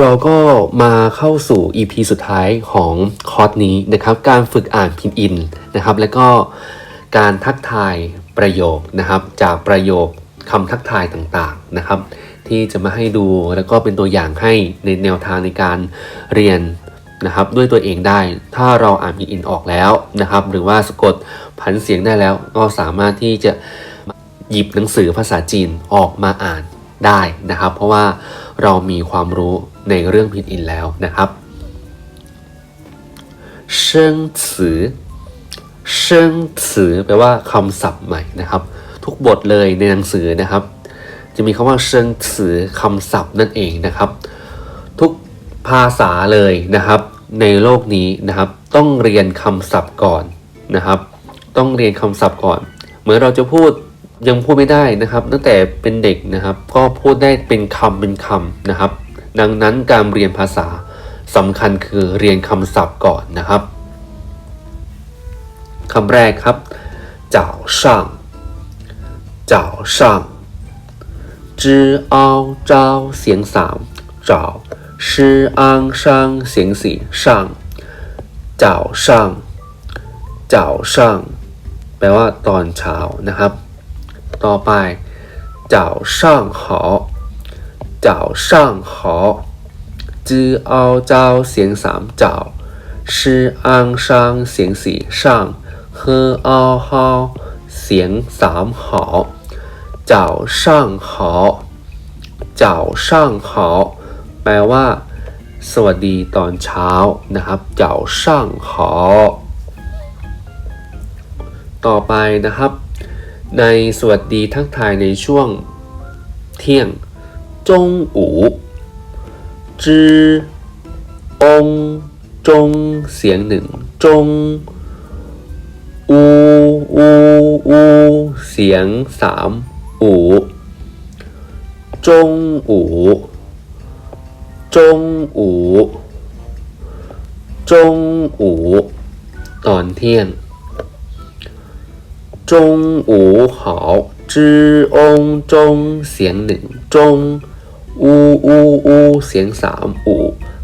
เราก็มาเข้าสู่ EP สุดท้ายของคอร์สนี้นะครับ การฝึกอ่านพินอินนะครับ แล้วก็การทักทายประโยคนะครับ จากประโยคคำทักทายต่างๆนะครับ ที่จะมาให้ดูแล้วก็เป็นตัวอย่างให้ในแนวทางในการเรียนนะครับด้วยตัวเองได้ ถ้าเราอ่านพินอินออกแล้วนะครับ หรือว่าสะกดผันเสียงได้แล้ว ก็สามารถที่จะหยิบหนังสือภาษาจีนออกมาอ่านได้นะครับ เพราะว่า เรามีความรู้ในเรื่องพินอินแล้วนะครับเชิงสือเชิงสือแปลว่าคำศัพท์ใหม่นะครับ ทุกบทเลยในหนังสือนะครับ จะมีคำว่าเชิงสือคำศัพท์นั่นเองนะครับ ทุกภาษาเลยนะครับ ในโลกนี้นะครับ ต้องเรียนคำศัพท์ก่อนนะครับ ต้องเรียนคำศัพท์ก่อน เหมือนเราจะพูด ยังพูดไม่ได้นะครับ ตั้งแต่เป็นเด็กนะครับ ก็พูดได้เป็นคำเป็นคำนะครับ ดังนั้นการเรียนภาษาสำคัญคือเรียนคำศัพท์ก่อนนะครับ คำแรกครับเจ้าช่างเจ้าช่างจื้อเอาเจ้าเสียงสามเจ้าชื่ออังช่างเสียงสี่ช่างเจ้าช่างเจ้าช่างแปลว่าตอนเช้านะครับ ต่อไปเจ้าช่างหอจ้าช่างหอจื้อเอาเจ้าเสียงสามเจ้าชื่ออ้างช่งเสียงสี่ช่างเฮอเอาฮอเสียงสามหอ早上好早上好าม้แปลว่า สวัสดีตอนเช้านะครับ早上好ต่อไปนะครับ ในสวัสดีทักทายในช่วงเที่ยง จงอูจื้อองจง เสียงหนึ่ง จง อูอูอูเสียงสามอูจงอูจงอูจงอูตอนเที่ยง จงอูหาจื้อองจงเสียงหนึ่งจงอูอูอูเสียงสามอู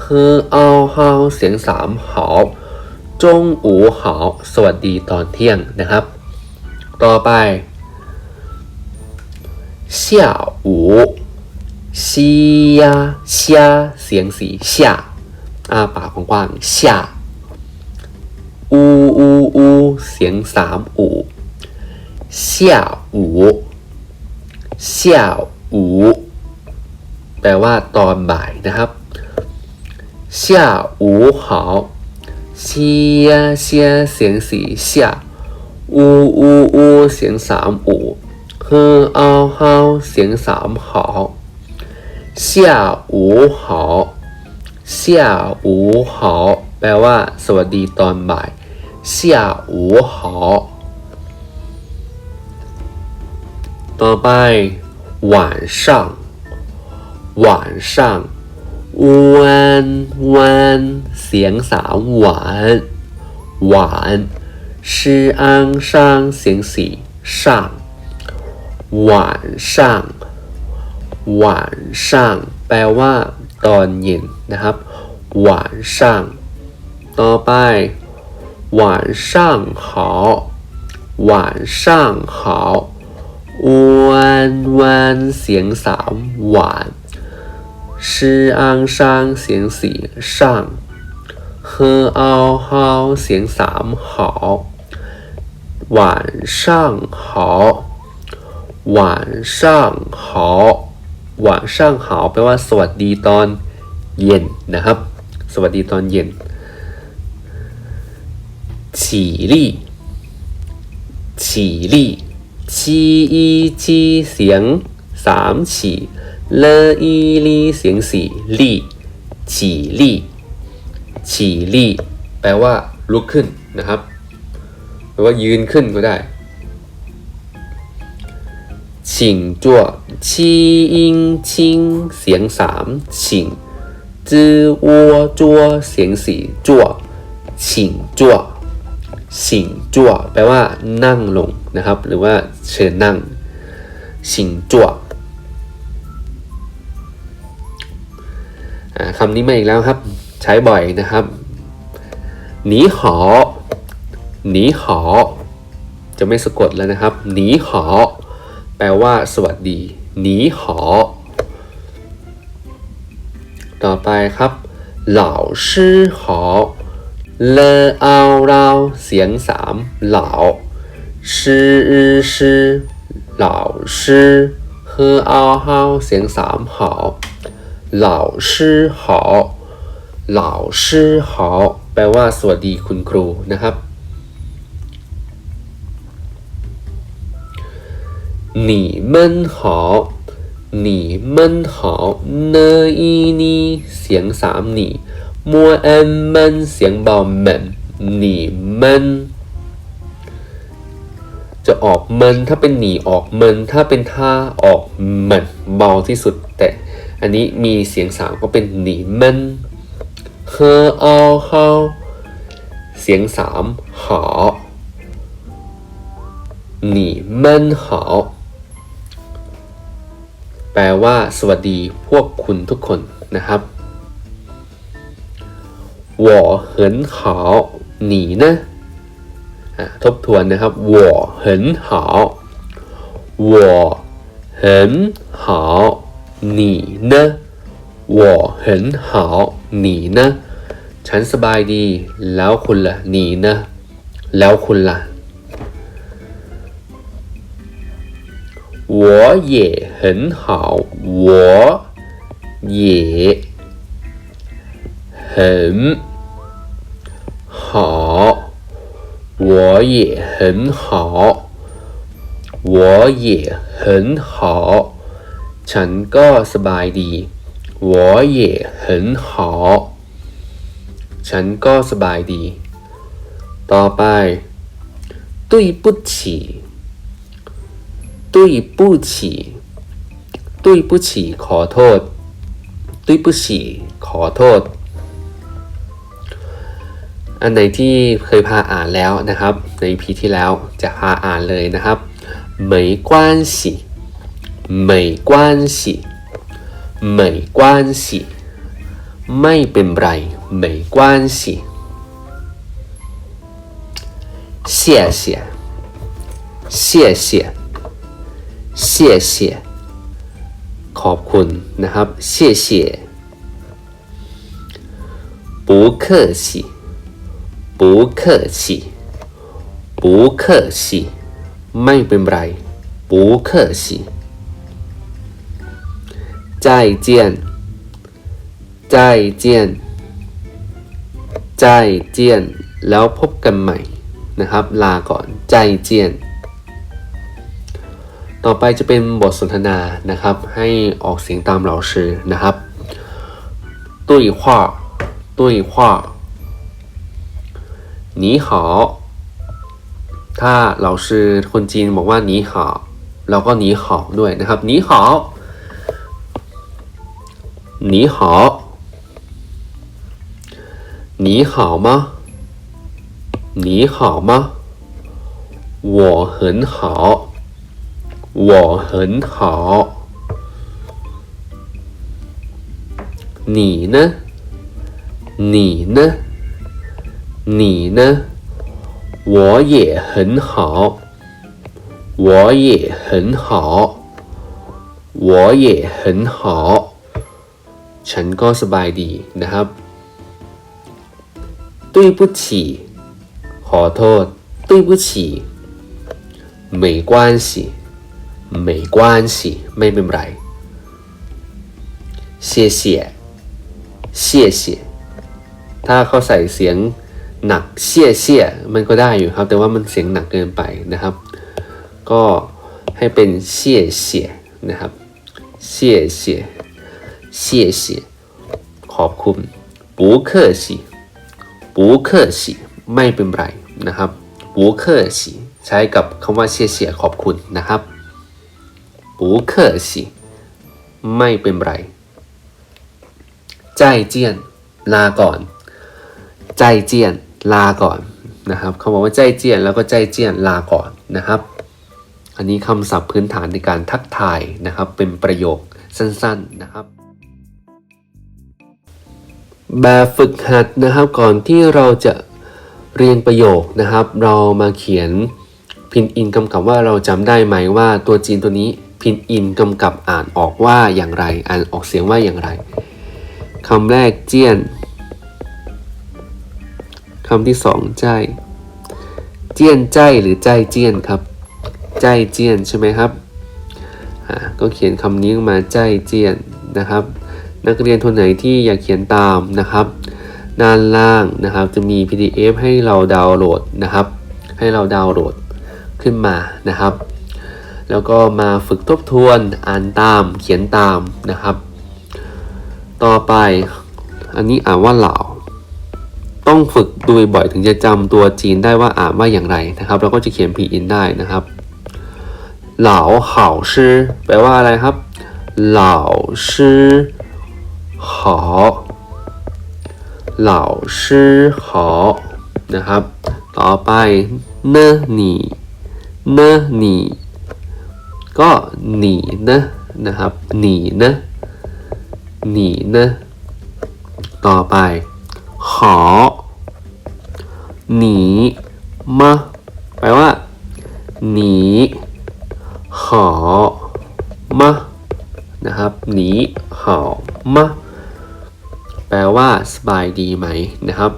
เฮอเอาเฮเสียงสามหอูหาสวัสดีตอนเที่ยงนะครับ ต่อไปเสี่ยอูซียาเซียเสียงสีเซียอาปากกว้างเซียอูอูอูเสียงสามอู 下午下午แปลว่าตอนบ่ายนะครับ下午好西呀西เสียงสี下อูอูอูเสียงสามอูเฮอเอาเฮาเสียงสามหา下午好下午好แปลว่า สวัสดีตอนบ่าย下午好 ต่อไป晚上晚上วันวันเสียงสามหวานหวานชื่ออังช่างเสียงสี่ช่างหวานช่างหวานช่างแปลว่า ตอนเย็นนะครับหวานช่างต่อไป晚上好晚上好 วันวันเสียงสามหวานชื่ออังช่างเสียงสี่ช่างเฮอเอาเฮาเสียงสามหอ晚上好晚上好晚上好แปลว่า สวัสดีตอนเย็นนะครับ สวัสดีตอนเย็น起立起立 ชีอีชีเสียงสามฉีเลอีลีเสียงสี่ลี่ฉีลี่ฉีลี่แปลว่าลุกขึ้นนะครับแปลว่ายืนขึ้นก็ได้ฉิงจั่วชีอิงชิงเสียงสามฉิงจื้อวัวจัวเสียงสี่จั่วฉิงจั่วฉิงจั่วแปลว่านั่งลงนะครับ หรือว่า เชิญนั่งฉิงจั่วคำนี้มาอีกแล้วครับ ใช้บ่อยนะครับ หนีหอ หนีหอ จะไม่สะกดแล้วนะครับ หนีหอ แปลว่าสวัสดี หนีหอ ต่อไปครับเหล่าชื่อหอเลอเอาเราเสียงสามเหล่า ชื่อชื่อเหล่าชื่อเฮอเอาเฮาเสียงสามหอเหล่าชื่อหอเหล่าชื่อหอ แปลว่า สวัสดีคุณครูนะครับ 你们好，你们好，呢อีนี่เสียงสามนี่มัวเอ็นมันเสียงเบาเหม็น你们 จะออกมันถ้าเป็นหนีออกมันถ้าเป็นท่าออกมันเบาที่สุด แต่อันนี้มีเสียงสามก็เป็นหนีมันเฮอเอาเฮาเสียงสามหอหนีมันหอ แปลว่า สวัสดีพวกคุณทุกคนนะครับ我很好你呢อ่ะ ทบทวนนะครับ我很好我很好你呢我很好你呢ฉันสบายดี แล้วคุณล่ะ你呢แล้วคุณล่ะ我也很好，我也很好， 我也很好，我也很好，ฉันก็สบายดี我也很好ฉันก็สบายดี ต่อไป对不起对不起对不起ขอโทษ对不起ขอโทษ อันไหนที่เคยพาอ่านแล้วนะครับ ในพีที่แล้วจะพาอ่านเลยนะครับ没关系没关系没关系ไม่เป็นไร没关系谢谢谢谢谢谢ขอบคุณนะครับ谢谢不客气 不客气不客气ไม่เป็นไร不客气再见再见再见แล้วพบกันใหม่นะครับ ลาก่อนใจเจียน ต่อไปจะเป็นบทสนทนานะครับ ให้ออกเสียงตามเราชื่อนะครับ对话对 话你好ถ้าเราชื่อคนจีนบอกว่า你好เราก็你好ด้วยนะครับ你好你好你好吗你好吗我很好我很好你呢你呢 你呢我也很好我也很好我也很好ฉันก็สบายดีนะครับ对不起ขอโทษ对不起没关系没关系ไม่เป็นไร谢谢谢谢ถ้าเขาใส่เสียง หนักเสี่ยเสี่ยมันก็ได้อยู่ครับ แต่ว่ามันเสียงหนักเกินไปนะครับ ก็ให้เป็นเสี่ยเสี่ยนะครับเสี่ยเสี่ยเชี่ยเชี่ยขอบคุณปูเคอร์สีปูคร์สีไม่เป็นไรนะครับปูเคอร์สีใช้กับคำว่าเสี่ยเสี่ยขอบคุณนะครับปูเไม่เป็นไรใจเจียนลาก่อน ใจเจียน ลาก่อนนะครับเขาบอกว่าใจเจียนแล้วก็ใจเจียนลาก่อนนะครับ อันนี้คำศัพท์พื้นฐานในการทักทายนะครับ เป็นประโยคสั้นๆนะครับ แบบฝึกหัดนะครับก่อนที่เราจะเรียงประโยคนะครับ เรามาเขียนพินอินกำกับว่าเราจำได้ไหมว่าตัวจีนตัวนี้พินอินกำกับอ่านออกว่าอย่างไร อ่านออกเสียงว่าอย่างไรคำแรกเจียน คำที่สองใจายเจียนใจหรือใจเจียนครับ ใจเจียนใช่ไหมครับก็เขียนคำนี้มาใจเจียนนะครับ นักเรียนคนไหนที่อยากเขียนตามนะครับ ด้านล่างนะครับจะมี PDF ให้เราดาวน์โหลดนะครับ ให้เราดาวน์โหลดขึ้นมานะครับ แล้วก็มาฝึกทบทวนอ่านตามเขียนตามนะครับ ต่อไปอันนี้อ่านว่าเหล่า ต้องฝึกดูบ่อยถึงจะจำตัวจีนได้ว่าอ่านว่าอย่างไรนะครับเราก็จะเขียนพีอินได้นะครับเหล่าเห่าชื่อแปลว่าอะไรครับเหล่าชื่อ好เหล่าชื่อหอนะครับ ต่อไปเนหนีเนหนีก็หนีนะนะครับหนีนะหนีนะต่อไป อหนีมาแปลว่าหนีหอมานะครับหนีหอมาแปลว่าสบายดีไหมนะครับ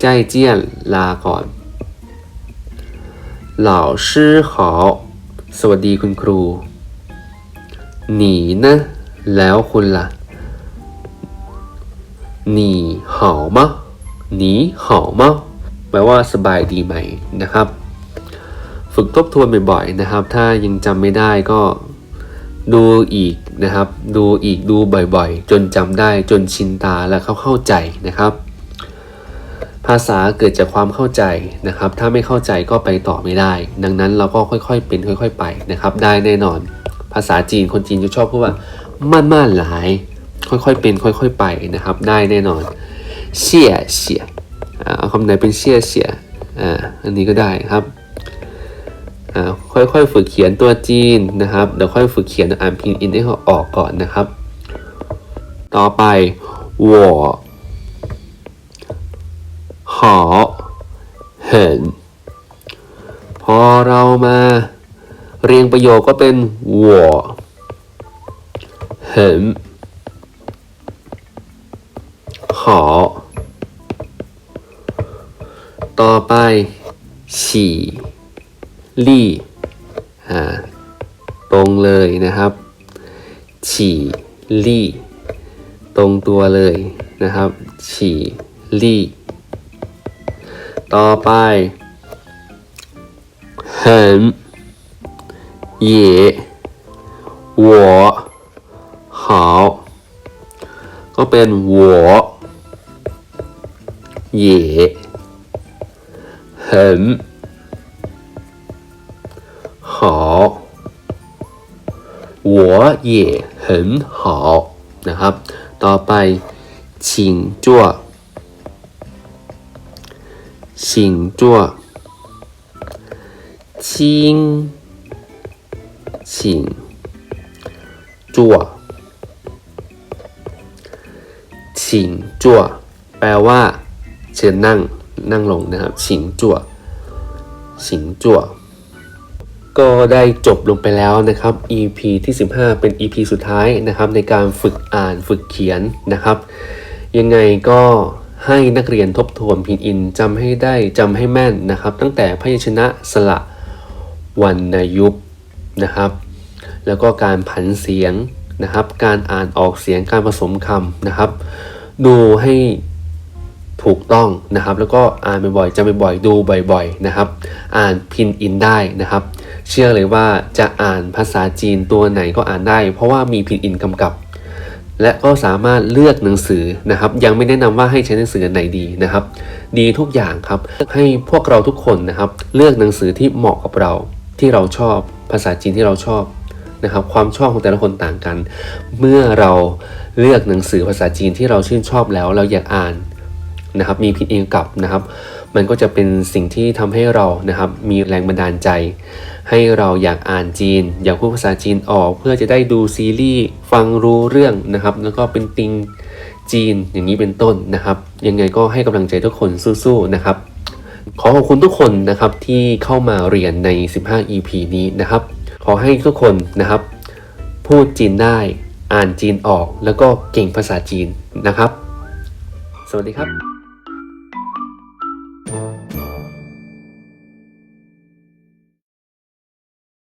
ใจเจียนลาก่อนเหล่าชื่อขอสวัสดีคุณครูหนีนะแล้วคุณล่ะหนีเห่า หนีเห่ามะแปลว่าสบายดีไหมนะครับ ฝึกทบทวนบ่อยๆนะครับ ถ้ายังจำไม่ได้ก็ดูอีกนะครับ ดูอีกดูบ่อยๆ จนจำได้จนชินตาและเขาเข้าใจนะครับ ภาษาเกิดจากความเข้าใจนะครับ ถ้าไม่เข้าใจก็ไปต่อไม่ได้ ดังนั้นเราก็ค่อยๆ เป็นค่อย ๆ ไปนะครับ ได้แน่นอน ภาษาจีนคนจีนจะชอบพูดว่า มั่นมั่นหลาย ค่อยๆเป็น ค่อย ๆ ไปนะครับ ได้แน่นอน เชี่ยเชี่ยอ่าเอาคำไหนเป็นเชี่ยเชี่ยอ่าอันนี้ก็ได้ครับ อ่าค่อยๆฝึกเขียนตัวจีนนะครับ เดี๋ยวค่อยฝึกเขียนอ่านพินอินให้เขาออกก่อนนะครับ ต่อไป我好很พอเรามาเรียงประโยคก็เป็น我很好 ต่อไป喜ลี่อ่าตรงเลยนะครับ ฉี่ลี่ ตรงตัวเลยนะครับ ฉี่ลี่ ต่อไป很也我好ก็เป็น我也 很好我也很好นะครับ ต่อไป请坐请坐请请坐请坐แปลว่า เชิญนั่ง นั่งลงนะครับฉิงจั่วฉิงจั่วก็ได้จบลงไปแล้วนะครับ EP ที่ 15 เป็น EP สุดท้ายนะครับ ในการฝึกอ่านฝึกเขียนนะครับ ยังไงก็ให้นักเรียนทบทวนพินอินจำให้ได้จำให้แม่นนะครับ ตั้งแต่พยัญชนะสระวรรณยุปนะครับ แล้วก็การผันเสียงนะครับ การอ่านออกเสียงการผสมคำนะครับ ดูให้ ถูกต้องนะครับ แล้วก็อ่านบ่อยๆจำบ่อยๆดูบ่อยๆนะครับ อ่านพินอินได้นะครับ เชื่อเลยว่าจะอ่านภาษาจีนตัวไหนก็อ่านได้ เพราะว่ามีพินอินกำกับ และก็สามารถเลือกหนังสือนะครับ ยังไม่แนะนำว่าให้ใช้หนังสืออันไหนดีนะครับ ดีทุกอย่างครับให้พวกเราทุกคนนะครับ เลือกหนังสือที่เหมาะกับเราที่เราชอบ ภาษาจีนที่เราชอบนะครับความชอบของแต่ละคนต่างกัน เมื่อเราเลือกหนังสือภาษาจีนที่เราชื่นชอบแล้ว เราอยากอ่าน นะครับมีพินอินกับนะครับ มันก็จะเป็นสิ่งที่ทำให้เรานะครับมีแรงบันดาลใจ ให้เราอยากอ่านจีน อยากพูดภาษาจีนออก เพื่อจะได้ดูซีรีส์ฟังรู้เรื่องนะครับ แล้วก็เป็นติงจีนอย่างนี้เป็นต้นนะครับ ยังไงก็ให้กำลังใจทุกคนสู้ๆนะครับ ขอขอบคุณทุกคนนะครับที่เข้ามาเรียนใน 15 EP นี้นะครับ ขอให้ทุกคนนะครับ พูดจีนได้อ่านจีนออก แล้วก็เก่งภาษาจีนนะครับ สวัสดีครับ